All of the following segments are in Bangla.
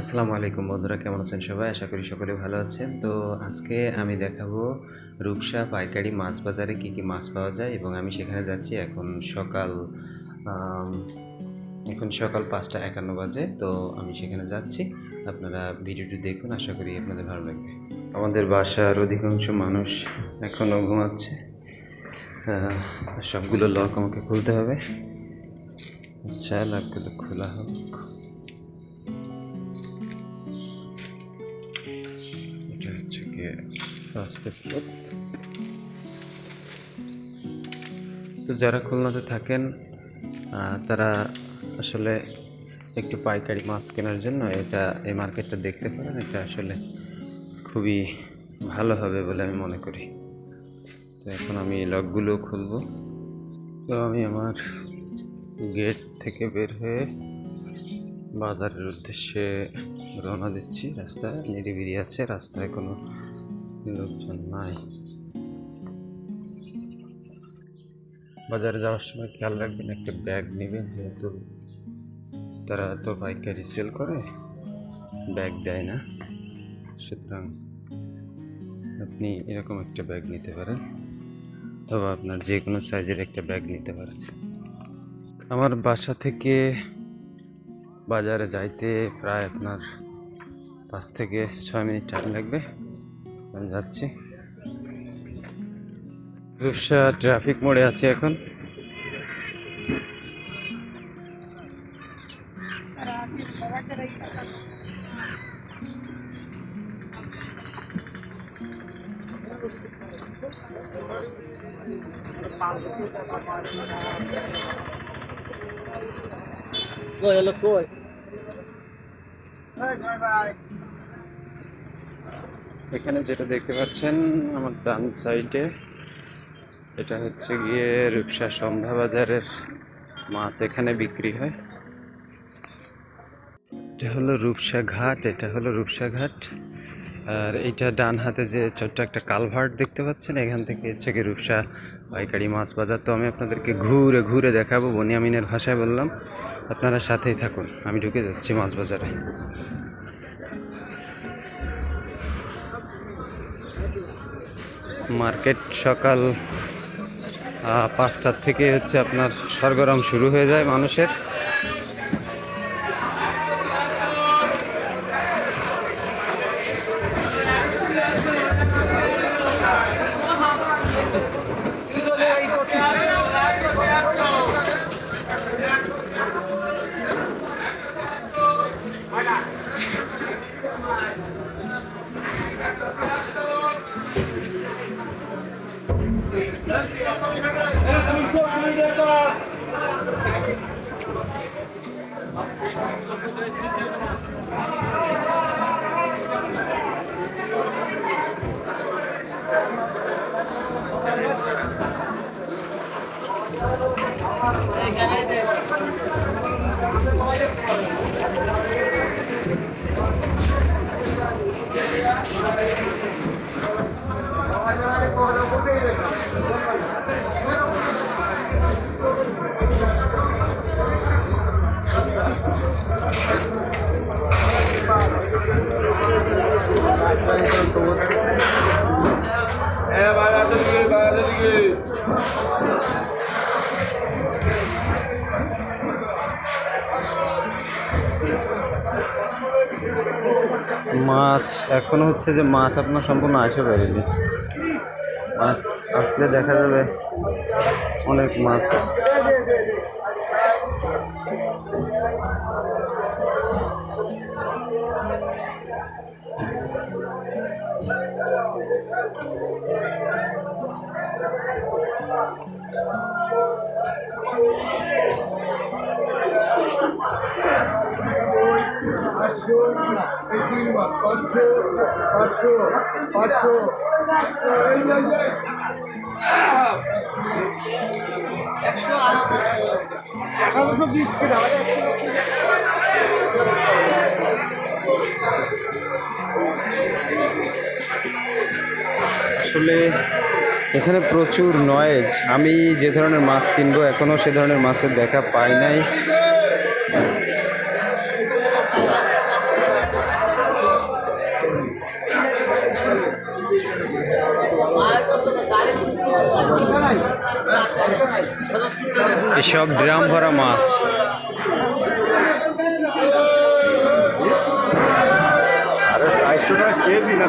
আসসালামু আলাইকুম বন্ধুরা, কেমন আছেন সবাই? আশা করি সকলে ভালো আছেন। তো আজকে আমি দেখাবো রূপসা পাইকারি মাছ বাজারে কি কি মাছ পাওয়া যায় এবং আমি সেখানে যাচ্ছি এখন সকাল এখন সকাল পাঁচটা একান্ন বাজে, তো আমি সেখানে যাচ্ছি। আপনারা ভিডিওটি দেখুন, আশা করি আপনাদের ভালো লাগবে। আমাদের বাসার অধিকাংশ মানুষ এখনও ঘুমাচ্ছে। সবগুলো লক আমাকে খুলতে হবে। আচ্ছা লকগুলো খোলা হোক। ফার্স্ট স্লোপ তো যারা খুলনাতে থাকেন তারা আসলে একটু পাইকারি মাছ কেনার জন্য এটা, এই মার্কেটটা দেখতে পারেন। এটা আসলে খুবই ভালো হবে বলে আমি মনে করি। তো এখন আমি লকগুলো খুলবো। তো আমি আমার গেট থেকে বের হয়ে বাজারের উদ্দেশ্যে রওনা দিচ্ছি। রাস্তায় নিরিবিরি আছে, রাস্তায় কোনো লোকজন নাই বাজারে যাওয়ার সময় খেয়াল রাখবেন, একটা ব্যাগ নেবেন যেহেতু তারা তো পাইকারি সেল করে ব্যাগ দেয় না। সুতরাং আপনি এরকম একটা ব্যাগ নিতে পারেন, অথবা আপনার যে কোনো সাইজের একটা ব্যাগ নিতে পারেন। আমার বাসা থেকে বাজারে যাইতে প্রায় আপনার পাঁচ থেকে ছয় মিনিট টাইম লাগবে। আমি যাচ্ছি। রূপসা ট্রাফিক মোড়ে আছে এখন। কই হলো কই? এখানে যেটা দেখতে পাচ্ছেন, আমার ডান সাইডে, এটা হচ্ছে গিয়ে রূপসা সন্ধ্যা বাজারের মাছ এখানে বিক্রি হয়। এটা হলো রূপসা ঘাট, এটা হলো রূপসা ঘাট। আর এইটা ডান হাতে যে ছোট্ট একটা কালভার্ট দেখতে পাচ্ছেন, এখান থেকে হচ্ছে গিয়ে রূপসা পাইকারি মাছ বাজার। তো আমি আপনাদেরকে ঘুরে ঘুরে দেখাবো, বনিয়ামিনের ভাষায় বললাম। আপনারা সাথেই থাকুন, আমি ঢুকে যাচ্ছি মাছ বাজারে। মার্কেট সকাল পাঁচটার থেকে হচ্ছে আপনার সরগরম শুরু হয়ে যায় মানুষের। মাছ, এখনও হচ্ছে যে মাছ আপনার সম্পূর্ণ আসে পারেনি মাছ আসলে দেখা যাবে অনেক মাছ। আসলে এখানে প্রচুর নয়েজ আমি যে ধরনের মাছ কিনবো এখনও সে ধরনের মাছের দেখা পাই নাই। এসব ড্রাম ভরা মাছ। আরে চারশো টাকা কেজি না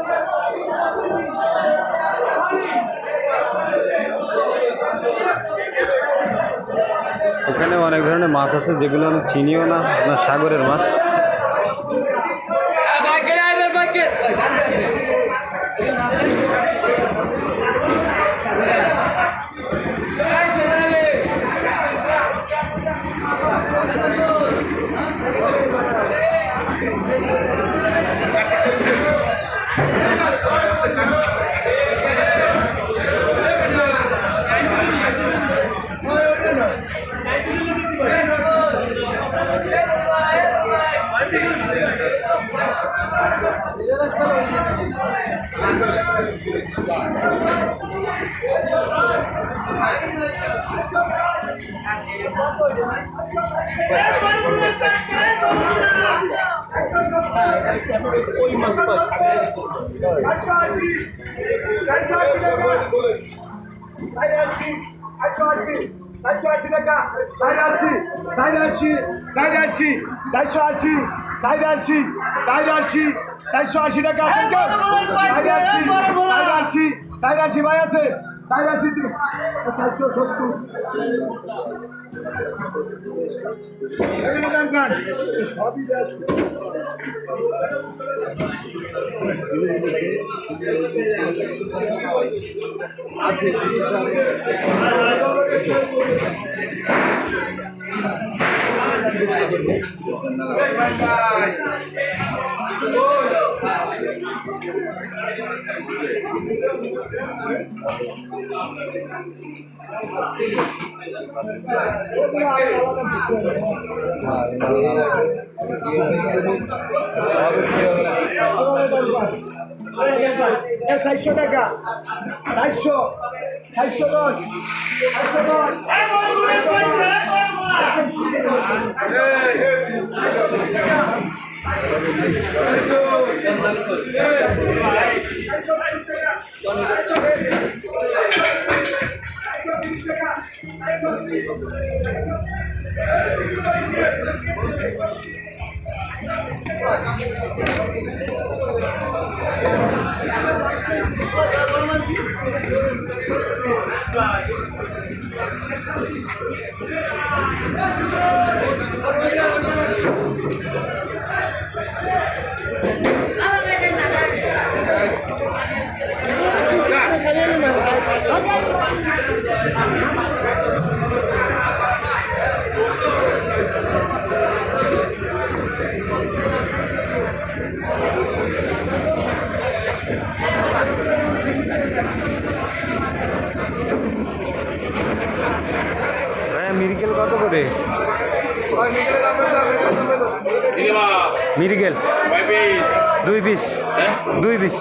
এখানে অনেক ধরনের মাছ আছে যেগুলো আমি চিনিও না না সাগরের মাছ। চারশো আশি টাকা আছে কেউ চারশো আশি চারশো ভাই আছে চারশো চারশো সত্তর এখানে দাম আছে সবই ব্যস্ত চারশো আছে টাকা চারশো চারশো দশ চারশো দশ হ্যাঁ মিরগেল। দুই বিশ। দুই পিস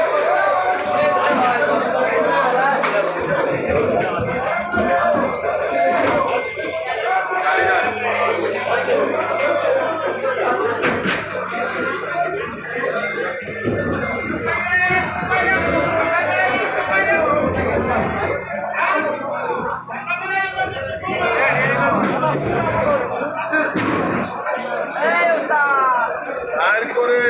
আর করে।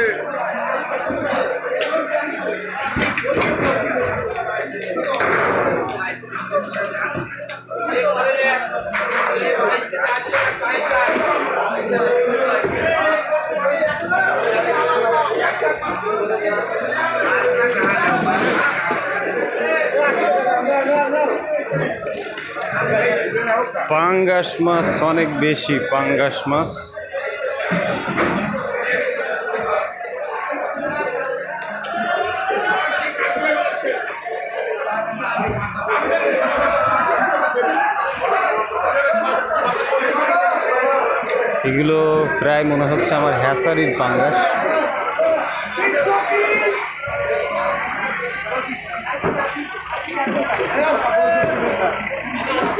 পাঙ্গাস মাছ অনেক বেশি পাঙ্গাস মাছ। এগুলো প্রায় মনে হচ্ছে আমার হ্যাসারির পাঙ্গাস।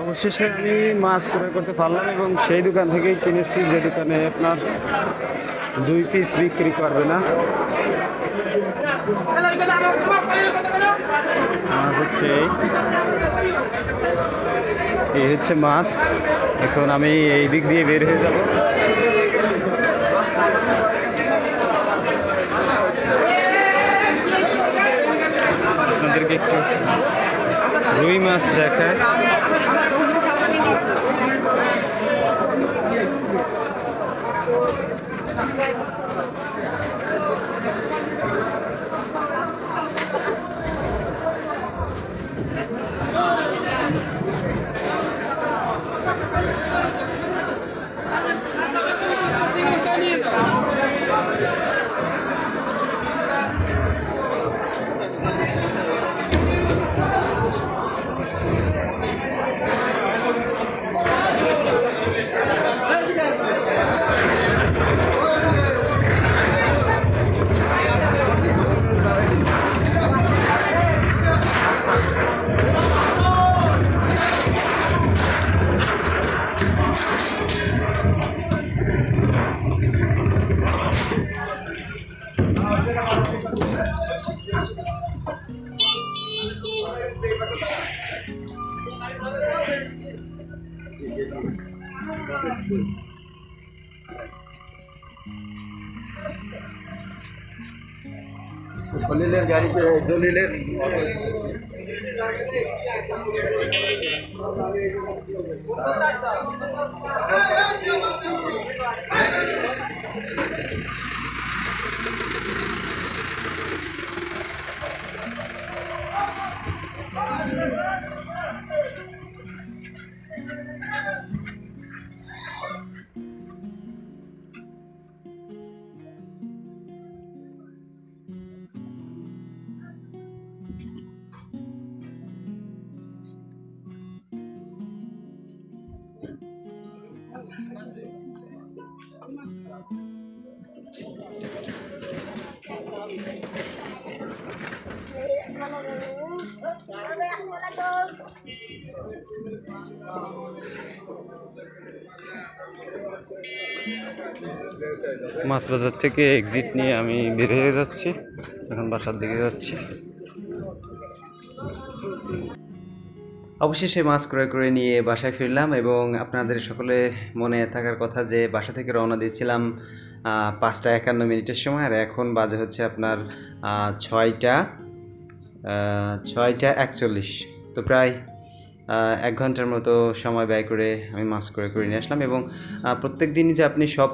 অবশেষে আমি মাছ ক্রয় করতে পারলাম এবং সেই দোকান থেকেই কিনেছি যে দোকানে আপনার দুই পিস বিক্রি করবে না। মাছ হচ্ছে এই। হচ্ছে মাছ। এখন আমি এই দিক দিয়ে বের হয়ে যাব। আপনাদেরকে একটু রুই মাছ खुली लेन गाड़ी पे खुली लेन মাছ বাজার থেকে এক্সিট নিয়ে আমি বের হয়ে যাচ্ছি। এখন বাসার দিকে যাচ্ছি। অবশেষে মাছ ক্রয় করে নিয়ে বাসায় ফিরলাম এবং আপনাদের সকলে মনে থাকার কথা যে বাসা থেকে রওনা দিয়েছিলাম পাঁচটা একান্ন মিনিটের সময় আর এখন বাজে হচ্ছে আপনার ছয়টা ছয়টা একচল্লিশ। তো প্রায় এক ঘণ্টার মতো সময় ব্যয় করে আমি মাছ করে করে নিয়ে আসলাম এবং প্রত্যেক দিনই যে আপনি সব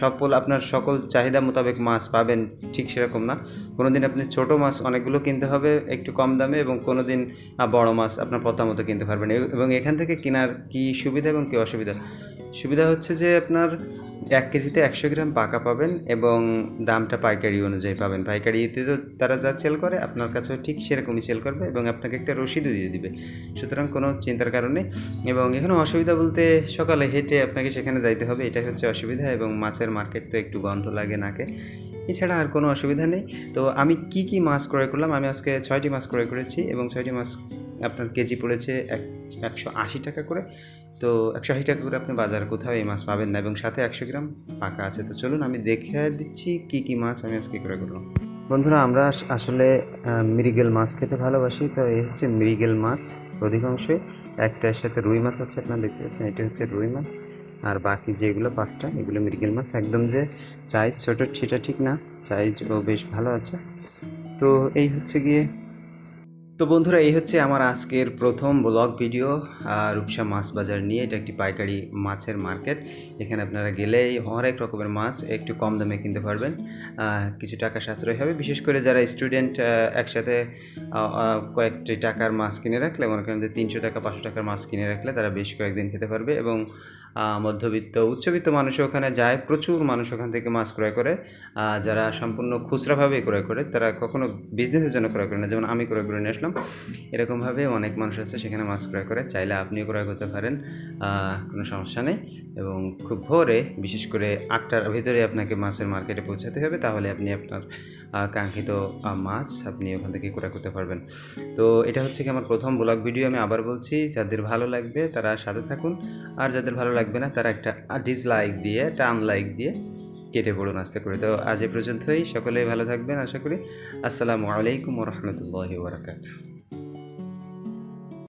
সকল আপনার সকল চাহিদা মোতাবেক মাছ পাবেন ঠিক সেরকম না। কোনো দিন আপনি ছোটো মাছ অনেকগুলো কিনতে হবে একটু কম দামে এবং কোনো দিন বড় মাছ আপনার পথা মতো কিনতে পারবেন এবং এখান থেকে কেনার কী সুবিধা এবং কী অসুবিধা? সুবিধা হচ্ছে যে আপনার এক কেজিতে একশো গ্রাম পাকা পাবেন এবং দামটা পাইকারি অনুযায়ী পাবেন। পাইকারিতে তো তারা যা সেল করে, আপনার কাছেও ঠিক সেরকমই সেল করবে এবং আপনাকে একটা রসিদও দিয়ে দিবে। সুতরাং কোনো চিন্তার কারণে এবং এখানে অসুবিধা বলতে সকালে হেঁটে আপনাকে সেখানে যাইতে হবে, এটাই হচ্ছে অসুবিধা এবং মাছের মার্কেট তো একটু গন্ধ লাগে নাকে। এছাড়া আর কোনো অসুবিধা নেই। তো আমি কি কি মাছ ক্রয় করলাম? আমি আজকে ছয়টি মাছ ক্রয় করেছি এবং ছয়টি মাছ আপনার কেজি পড়েছে এক একশো আশি টাকা করে। তো একশো আশি টাকা করে আপনি বাজারে কোথাও এই মাছ পাবেন না এবং সাথে একশো গ্রাম পাকা আছে। তো চলুন আমি দেখে দিচ্ছি কি কি মাছ আমি আজকে ক্রয় করলাম। বন্ধুরা, আমরা আসলে মৃগেল মাছ খেতে ভালোবাসি, তো এই হচ্ছে মৃগেল মাছ অধিকাংশই। একটার সাথে রুই মাছ আছে, আপনারা দেখতে পাচ্ছেন, এটা হচ্ছে রুই মাছ। আর বাকি যেগুলো পাঁচটা, এগুলো মৃগেল মাছ। একদম যে সাইজ ছোটো, সেটা ঠিক না সাইজ ও বেশ ভালো আছে। তো এই হচ্ছে গিয়ে তো বন্ধুরা, এই হচ্ছে আমার আজকের প্রথম ব্লগ ভিডিও রূপসা মাছ বাজার নিয়ে। এটা একটি পাইকারি মাছের মার্কেট এখানে আপনারা গেলেই হরেক রকমের মাছ, একটু কম দামে কিনতে পারবেন। কিছু টাকা সাশ্রয় হবে। বিশেষ করে যারা স্টুডেন্ট একসাথে কয়েকটি টাকার মাছ কিনে রাখলে, মনে করেন যে তিনশো টাকা, পাঁচশো টাকার মাছ কিনে রাখলে, তারা বেশ কয়েকদিন খেতে পারবে এবং মধ্যবিত্ত, উচ্চবিত্ত মানুষ ওখানে যায়, প্রচুর মানুষ ওখান থেকে মাছ ক্রয় করে। যারা সম্পূর্ণ খুচরাভাবে ক্রয় করে, তারা কখনো বিজনেসের জন্য ক্রয় করে না। যেমন আমি ক্রয় করে নিয়ে আসলাম, এরকমভাবে অনেক মানুষ আছে সেখানে মাছ ক্রয় করে। চাইলে আপনিও ক্রয় করতে পারেন কোনো সমস্যা নেই। এবং খুব ভোরে, বিশেষ করে আটটার ভিতরে আপনাকে মাছের মার্কেটে পৌঁছাতে হবে, তাহলে আপনি আপনার কাঙ্ক্ষিত মাছ আপনি ওখান থেকে ক্রয় করতে পারবেন। তো এটা হচ্ছে কি আমার প্রথম ব্লগ ভিডিও, আমি আবার বলছি, যাদের ভালো লাগবে তারা সাথে থাকুন, আর যাদের ভালো লাগবে না তারা একটা ডিসলাইক দিয়ে একটা আনলাইক দিয়ে কেটে পড়ুন আস্তে করে। তো আজ এ পর্যন্তই, সকলেই ভালো থাকবেন আশা করি। আসসালামু আলাইকুম রহমতুল্লাহ বারাকাতুহ।